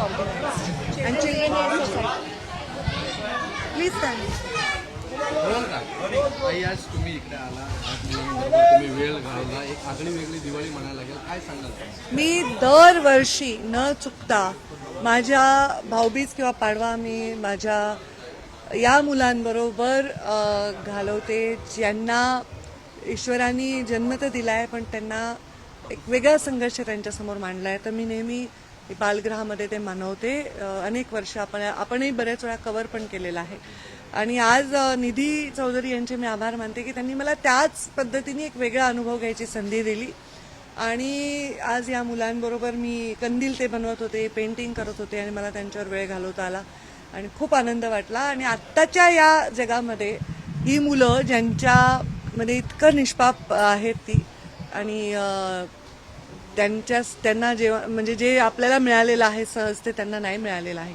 And children aid society. Please stand. आज तुम्ही इकडे आला तुम्ही वेळ घालवला. एक आगळी वेगळी दिवाळी म्हणायला लागेल. काय सांगाल मी दरवर्षी न चुकता माझ्या भाऊबीज किंवा पाडवा मी माझ्या या मुलांबरोबर घालवते. ज्यांना ईश्वराने जन्म तर दिला आहे पण त्यांना एक वेगळा संघर्ष त्यांच्यासमोर मांडला आहे तर मी नेहमी बालगृहामध्ये ते मानवते. अनेक वर्ष आपण आपणही बऱ्याच वेळा कव्हर पण केलेलं आहे. आणि आज निधी चौधरी यांचे मी आभार मानते की त्यांनी मला त्याच पद्धतीने एक वेगळा अनुभव घ्यायची संधी दिली. आणि आज या मुलांबरोबर मी कंदील ते बनवत होते पेंटिंग करत होते आणि मला त्यांच्यावर वेळ घालवता आला. आणि खूप आनंद वाटला. आणि आत्ताच्या या जगामध्ये ही मुलं ज्यांच्यामध्ये इतकं निष्पाप आहेत ती. आणि त्यांच्या त्यांना जेव्हा म्हणजे जे आपल्याला मिळालेलं आहे सहज ते त्यांना नाही मिळालेलं आहे.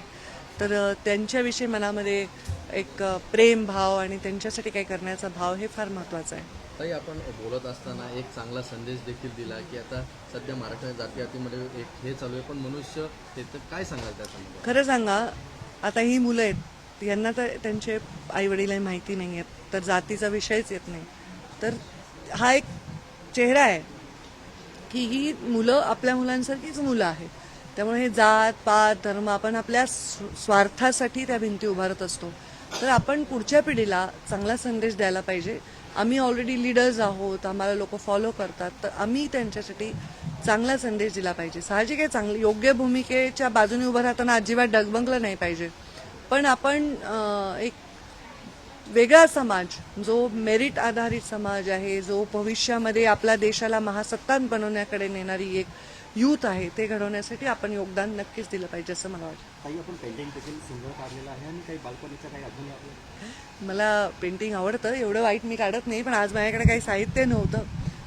तर त्यांच्याविषयी मनामध्ये एक प्रेम भाव आणि त्यांच्यासाठी काही करण्याचा भाव हे फार महत्त्वाचं आहे. ताई आपण बोलत असताना एक चांगला संदेश देखील दिला की आता सध्या मराठा जाती जातीमध्ये एक हे चालू आहे पण मनुष्य हे तर काय सांगाल त्याच्यामध्ये? खरं सांगा आता ही मुलं आहेत यांना तर त्यांचे आईवडिलांना माहिती नाही आहेत तर जातीचा विषयच येत नाही. तर हा एक चेहरा आहे. की ही मुलं आपल्या मुलांसारखीच मुलं आहेत. त्यामुळे हे जात पात धर्म आपण आपल्या स्व- स्वार्थासाठी त्या भिंती उभारत असतो. तर आपण पुढच्या पिढीला चांगला संदेश द्यायला पाहिजे. आम्ही ऑलरेडी लिडर्स आहोत आम्हाला लोक फॉलो करतात तर आम्ही त्यांच्यासाठी चांगला संदेश दिला पाहिजे. साहजिक आहे चांगली योग्य भूमिकेच्या बाजूने उभं राहताना अजिबात डगबंगलं नाही पाहिजे. पण आपण एक वेगळा समाज जो मेरिट आधारित समाज आहे जो भविष्यामध्ये आपल्या देशाला महासत्तान बनवण्याकडे नेणारी एक युथ आहे ते घडवण्यासाठी आपण योगदान नक्कीच दिलं पाहिजे असं मला वाटतं. काही आपण पेंटिंग देखील सुंदर काढलेलं आहे आणि काही बालपणीचं काही आठवणी आपल्या मला पेंटिंग आवडतं एवढं वाईट मी काढत नाही पण आज माझ्याकडे काही साहित्य नव्हतं.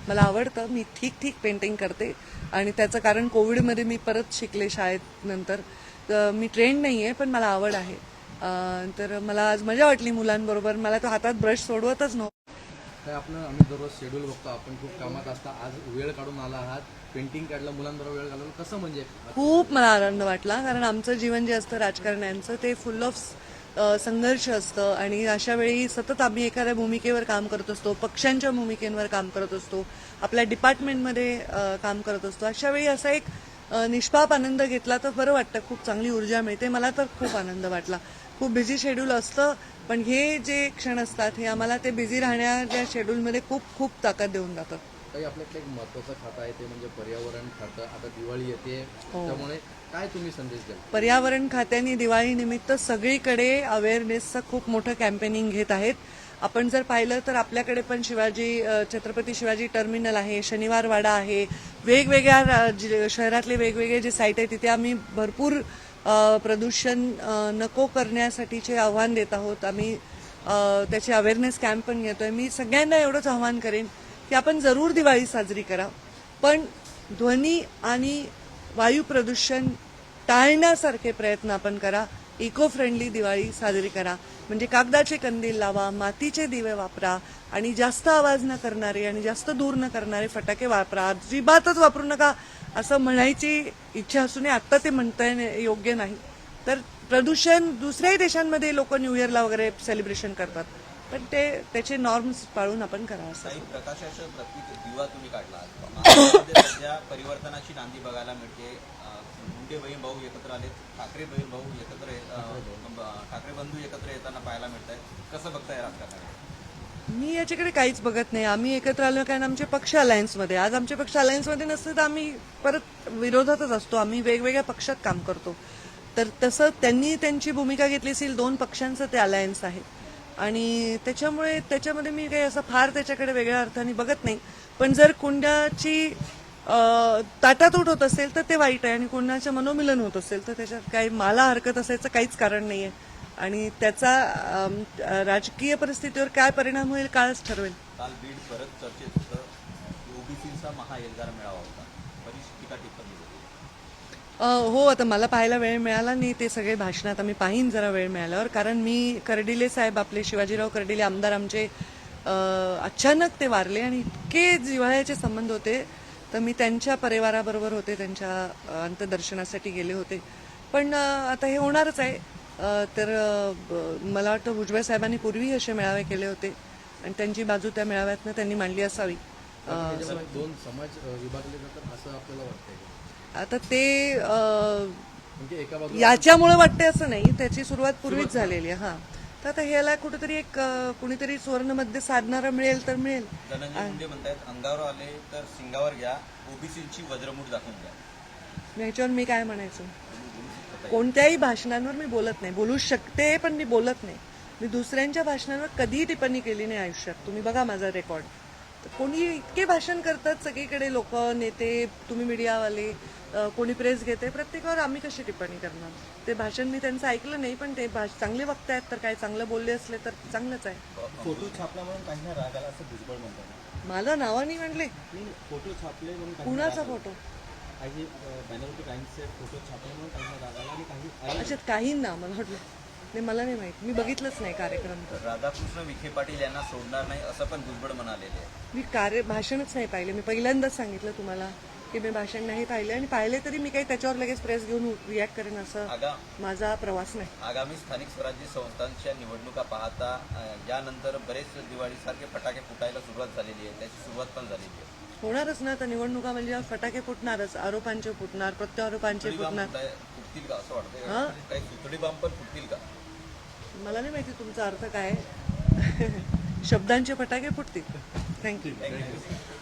मला आवडतं मी ठीक ठीक पेंटिंग करते. आणि त्याचं कारण कोविडमध्ये मी परत शिकले शाळेत नंतर. तर मी ट्रेंड नाही आहे पण मला आवड आहे. तर मला आज मजा वाटली मुलांबरोबर. मला तो हातात ब्रश सोडवतच नव्हतं. आम्ही दररोज शेड्यूल बघतो. आपण खूप कामात असता. आज वेळ काढून आला आहात. पेंटिंग काढलं मुलांबरोबर वेळ घालवलं. कसं म्हणजे? खूप मला आनंद वाटला. कारण आमचं जीवन जे असतं राजकारण्यांचं ते फुल ऑफ संघर्ष असतं. आणि अशा वेळी सतत आम्ही एखाद्या भूमिकेवर काम करत असतो. पक्षांच्या भूमिकेवर काम करत असतो. आपल्या डिपार्टमेंटमध्ये काम करत असतो. अशा वेळी असा एक निष्पाप आनंद घेतला तर बरं वाटतं. खूप चांगली ऊर्जा मिळते. मला तर खूप आनंद वाटला. खूप बिझी शेड्यूल असतं पण हे जे क्षण असतात हे आम्हाला ते बिझी राहण्याच्या शेड्यूलमध्ये खूप खूप ताकद देऊन जातात. काही आपल्याकडे एक महत्वाचं खातं आहे ते म्हणजे पर्यावरण खातं. आता दिवाळी येते त्यामुळे काय तुम्ही संदेश द्याल? पर्यावरण खात्याने दिवाळी निमित्त सगळीकडे अवेअरनेसचं खूप मोठं कॅम्पेनिंग घेत आहेत. आपण जर पाहिलं तर आपल्याकडे पण शिवाजी छत्रपती शिवाजी टर्मिनल आहे शनिवार वाडा आहे. वेगवेगळ्या शहरातले वेगवेगळे जे साईट आहे तिथे आम्ही भरपूर प्रदूषण नको करण्यासाठीचे आव्हान देत आहोत. आम्ही त्याचे अवेअरनेस कॅम्प पण घेतो आहे मी सगळ्यांना एवढंच आव्हान करेन की आपण जरूर दिवाळी साजरी करा. पण ध्वनी आणि वायू प्रदूषण टाळण्यासारखे प्रयत्न आपण करा. इको फ्रेंडली दिवाळी साजरी करा. म्हणजे कागदाचे कंदील लावा मातीचे दिवे वापरा आणि जास्त आवाज न करणारे आणि जास्त दूर न करणारे फटाके वापरा. अजिबातच वापरू नका. असं म्हणायची इच्छा असूनही आत्ता ते म्हणता येणे योग्य नाही. तर प्रदूषण दुसऱ्याही देशांमध्ये लोक न्यू इयरला वगैरे सेलिब्रेशन करतात. पण ते त्याचे नॉर्म्स पाळून आपण करा असं प्रकाशाचं प्रतीक दिवा तुम्ही काढला सध्या परिवर्तनाची नांदी बघायला मिळते. मुंडे बहीण भाऊ एकत्र आले ठाकरे बहीण भाऊ एकत्र ठाकरे बंधू एकत्र येताना पाहायला मिळत आहे कसं बघताय राजकारणात? मी याच्याकडे काहीच बघत नाही. आम्ही एकत्र आलो कारण आमचे पक्ष अलायन्समध्ये. आज आमचे पक्ष अलायन्समध्ये नसते तर आम्ही परत विरोधातच असतो. आम्ही वेगवेगळ्या पक्षात काम करतो. तर तसं त्यांनी त्यांची भूमिका घेतली असेल दोन पक्षांचं ते अलायन्स आहे. आणि त्याच्यामुळे त्याच्यामध्ये मी काही असं फार त्याच्याकडे वेगळ्या अर्थाने बघत नाही. पण जर कुंड्याची ताटातोट ताटातूट होत असेल तर ते वाईट आहे आणि कुणाचं मनोमिलन होत असेल तर त्याच्यात काही मला हरकत असायचं काहीच कारण नाही आहे आणि त्याचा राजकीय परिस्थितीवर काय परिणाम होईल काळच ठरवेल. काल बीड परत चर्चेत होतं ओबीसीचा महाएल्गार मेळावा होता. बरीच टीका टिप्पणी होती अ, हो आता मला पाहायला वेळ मिळाला नाही ते सगळे भाषण आता मी पाहीन जरा वेळ मिळाल्यावर. कारण मी कर्डिले साहेब आपले शिवाजीराव कर्डिले आमदार आमचे अचानक ते वारले आणि इतके जिव्हाळ्याचे संबंध होते. तर मी त्यांच्या परिवाराबरोबर होते त्यांच्या अंत्यदर्शनासाठी गेले होते. पण आता हे होणारच आहे. तर मला वाटतं भुजबळ साहेबांनी पूर्वी असे मेळावे केले होते. आणि त्यांची बाजू त्या मेळाव्यातनं त्यांनी मांडली असावी. दोन समाज विभागले जातात असं आपल्याला वाटतंय? आता ते म्हणजे याच्यामुळे वाटते असं नाही. त्याची सुरुवात पूर्वीच झालेली आहे हा. तर आता ह्याला कुठेतरी एक कुणीतरी सुवर्णमध्ये साधणारा मिळेल तर मिळेल. धनंजय अंगावर आले तर सिंगावर घ्या ओबीसीची वज्रमूठ दाखवून द्या. ह्याच्यावर मी काय म्हणायचं? कोणत्याही भाषणांवर मी बोलत नाही. बोलू शकते पण मी बोलत नाही. मी दुसऱ्यांच्या भाषणांवर कधीही टिप्पणी केली नाही आयुष्यात. तुम्ही बघा माझा रेकॉर्ड तर कोणी इतके भाषण करतात सगळीकडे लोक नेते तुम्ही मीडियावाले कोणी प्रेस घेते प्रत्येकावर आम्ही कशी टिप्पणी करणार? ते भाषण मी त्यांचं ऐकलं नाही पण ते भाष चांगले वक्ते आहेत तर काय चांगलं बोलले असले तर चांगलंच आहे. फोटो छापला म्हणून काहींना राग आला असं भुजबळ म्हणतात. मला नावानी म्हणले. फोटो छापले म्हणून कुणाचा. फोटो? काही बॅनरवरती काहींचे फोटो छापले म्हणून काहींना राग आला आणि काही अशात काहींना मला वाटलं. नाही मला नाही माहीत. मी बघितलंच नाही कार्यक्रम तर. राधाकृष्ण विखे पाटील यांना सोडणार नाही असं पण भुजबळ म्हणालेले आहे. मी कार्य भाषणच नाही पाहिले. मी पहिल्यांदाच सांगितलं तुम्हाला की मी भाषण नाही पाहिले आणि पाहिले तरी मी काही त्याच्यावर लगेच प्रेस घेऊन रिॲक्ट करेन असं आगा माझा प्रवास नाही. आगामी स्थानिक स्वराज्य संस्थांच्या निवडणुका पाहता अ, यानंतर बरेच दिवाळीसारखे फटाके फुटायला सुरुवात झालेली आहे. त्याची सुरुवात पण झालेली आहे. होणारच ना तर निवडणुका म्हणजे फटाके फुटणारच आरोपांचे फुटणार प्रत्यारोपांचे फुटणार. फुटाय- फुटतील का असं वाटतंय? हा? काही सुतळी बांब पण फुटतील का? मला नाही माहिती तुमचा अर्थ काय आहे. शब्दांचे फटाके फुटतील. Thank you thank you